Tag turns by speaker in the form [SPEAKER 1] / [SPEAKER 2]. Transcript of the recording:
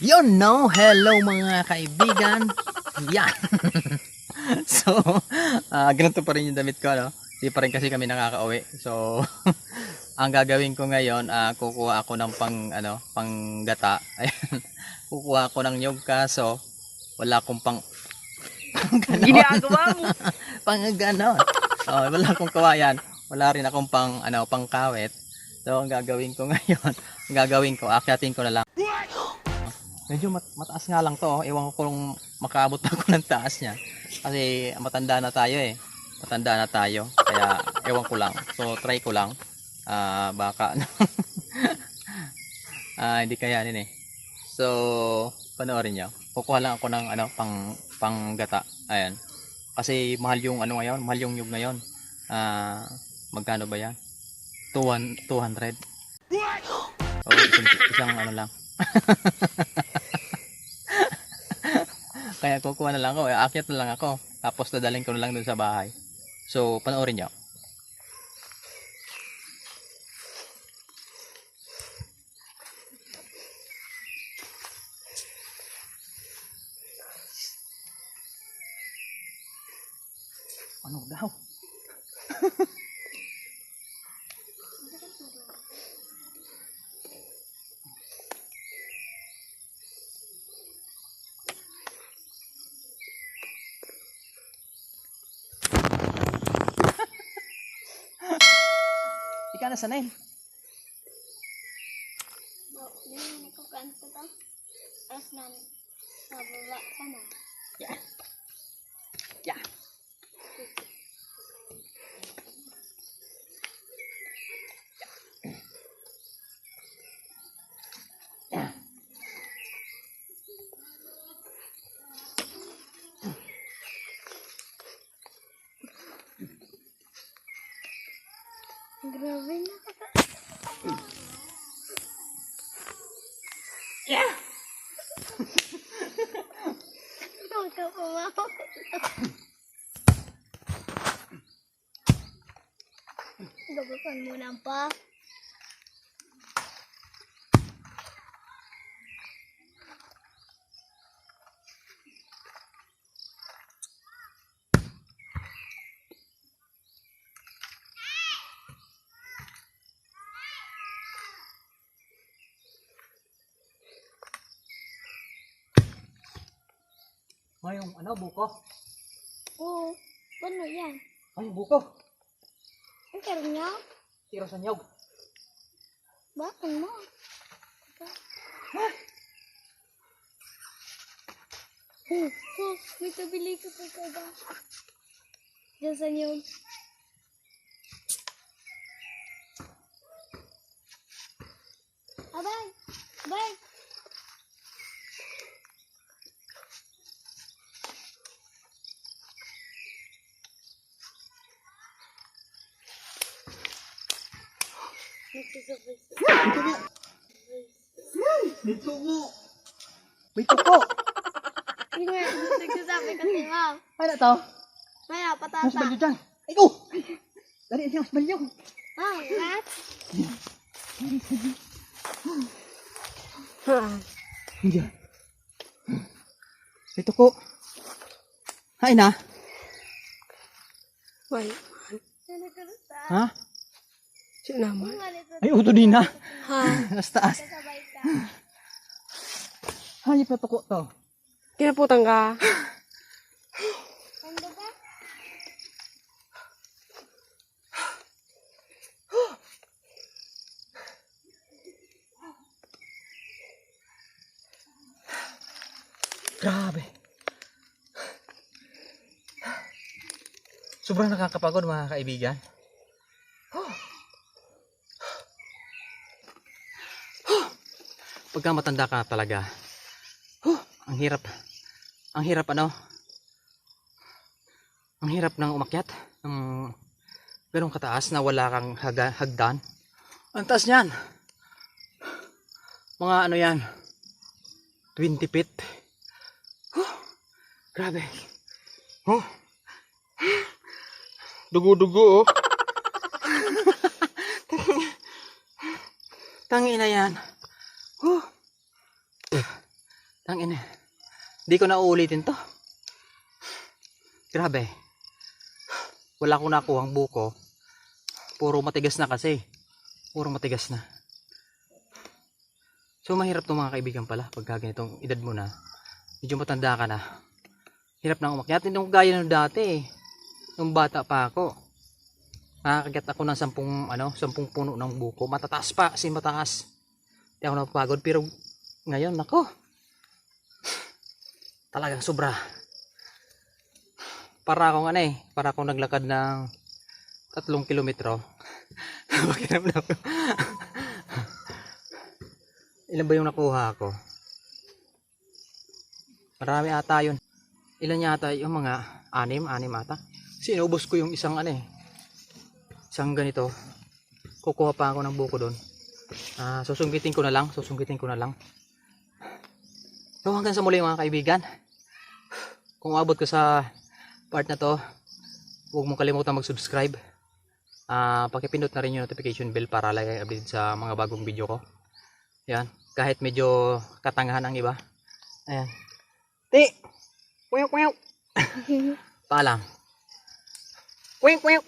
[SPEAKER 1] Yun no, hello mga kaibigan. Yan. so, ah ganito pa rin yung damit ko, no? Di pa rin kasi kami nakakauwi. So, ang gagawin ko ngayon, ah kukuha ako ng pang, ano, pang gata. Ayan. kukuha ako ng nyog kaso, wala akong pang,
[SPEAKER 2] Ginagawa mo.
[SPEAKER 1] pang ganon. Oh, wala akong kawayan. Wala rin akong pang, ano, pang kawit. So, ang gagawin ko ngayon, ang gagawin ko, akyatin ko na lang. Medyo mat- mataas nga lang to. oh. Ewan ko kung makaabot ako ng taas niya. Kasi matanda na tayo eh. Matanda na tayo. Kaya ewan ko lang. So try ko lang. Ah, baka ah, hindi kayanin eh. So, panoorin niyo. Kukuha lang ako ng ano, pang panggata. Ayan. Kasi mahal yung ano ngayon, mahal yung nyug ngayon. Ah, magkano ba 'yan? 200. 200. Oh, isang, isang ano lang. Kaya kukuha na lang ako, aakyat na lang ako. Tapos dadalhin ko na lang dun sa bahay. So, panoorin nyo. Ano daw? Di ka na sanay.
[SPEAKER 3] Bo, hindi ko kanto to. Tapos na, nababa sana.
[SPEAKER 1] Yeah. Yeah.
[SPEAKER 2] Yeah.
[SPEAKER 3] Huwag ka pumawa. Gabukan mo na pa.
[SPEAKER 1] Ngayong ano, buko?
[SPEAKER 3] Oo. Paano yan?
[SPEAKER 1] Ay, yung buko.
[SPEAKER 3] Ang karoon niya?
[SPEAKER 1] Tiro sa nyog.
[SPEAKER 3] Bakit mo? Oh, oh, may kabili ka pa ka ba? Diyan sa niyo. Abay! Abay!
[SPEAKER 1] Dito mo. May tuko.
[SPEAKER 3] Hindi. Nagsasabi kasi, ma'am.
[SPEAKER 1] Ano to?
[SPEAKER 3] Maya,
[SPEAKER 1] Mas
[SPEAKER 3] patata.
[SPEAKER 1] balyo dyan. Ay, oh! Dali, siya, mas balyo.
[SPEAKER 3] Ah, rat?
[SPEAKER 1] Hindi. May tuko. Na.
[SPEAKER 2] Why?
[SPEAKER 3] Ano ka sa?
[SPEAKER 1] Ha?
[SPEAKER 2] Siya naman.
[SPEAKER 1] Ay, uto din na.
[SPEAKER 2] Ha?
[SPEAKER 1] Nas taas. Hayop na tuko to.
[SPEAKER 2] Kinaputan ka.
[SPEAKER 1] Grabe. Sobrang nakakapagod mga kaibigan. Pagka matanda ka talaga, ang hirap, ang hirap ano, ang hirap ng umakyat, ng ganong kataas na wala kang haga, hagdan. Ang taas niyan. Mga ano yan, 20 feet. Huh, grabe. Oh. Dugo-dugo oh. Tangi na yan. Huh. Ang ina. Hindi ko na uulitin to. Grabe. Wala akong nakuhang buko. Puro matigas na kasi. Puro matigas na. So mahirap to mga kaibigan pala pagka ganitong edad mo na. Medyo matanda ka na. Hirap na umakyat. Hindi ko gaya ng dati eh. Nung bata pa ako. Nakakagat ako ng sampung, ano, sampung puno ng buko. Matataas pa, kasi mataas. Hindi ako napapagod. Pero ngayon, nako. Talagang sobra. Para akong ano eh. Para akong naglakad ng tatlong kilometro. Pakiramdam ko. Ilan ba yung nakuha ko? Marami ata yun. Ilan yata yung mga anim, anim ata. Sinubos ko yung isang ano eh. Isang ganito. Kukuha pa ako ng buko doon. Ah, susungkitin ko na lang, susungkitin ko na lang. So hanggang sa muli mga kaibigan. Kung abot ka sa part na to, huwag mong kalimutan mag-subscribe. Ah, pakipindot na rin yung notification bell para lagi kayo updated sa mga bagong video ko. Yan, kahit medyo katangahan ang iba. Ayan. Ti! Kuyok, kuyok! Paalam. Kuyok, kuyok!